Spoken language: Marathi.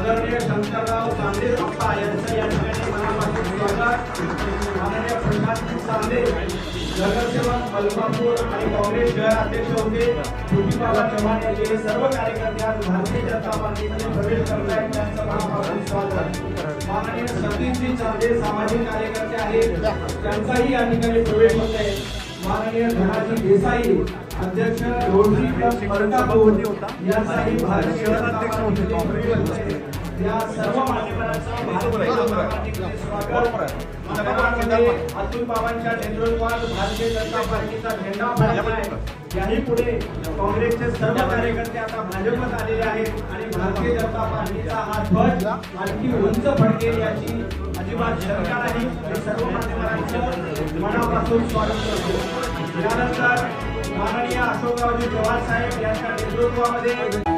आदरणीय शंकरराव चांदे अप्पा यांचं या ठिकाणी मनापासून स्वागत. आदरणीय प्रशांत चांदे नगरसेवक मलकापूर आणि काँग्रेस शहराध्यक्ष होते. ज्योतिबाबा चव्हाण यांचे हे सर्व कार्यकर्ते आज भारतीय जनता पार्टीमध्ये प्रवेश करत आहेत त्यांचं मनापासून स्वागत. माननीय सतीशजी चांदे सामाजिक कार्यकर्ते आहेत. त्यांचाही या ठिकाणी प्रवेश होत माननीय धनाजी देसाई अध्यक्ष रोडजी मलकापूर यांचाही भारतीय जनता पार्टीमध्ये या सर्व मान्यवरांचं अतुल बाबांच्या नेतृत्वात भारतीय जनता पार्टीचा झेंडा फडकलाय याही पुढे काँग्रेसचे सर्व कार्यकर्ते आता भाजपत आलेले आहेत आणि भारतीय जनता पार्टीचा हा ध्वज आणखी उंच फडकेल याची अजिबात शंका नाही. सर्व मान्यवरांचं मनापासून स्वागत करतो. त्यानंतर माननीय अशोकरावजी चव्हाण साहेब यांच्या नेतृत्वामध्ये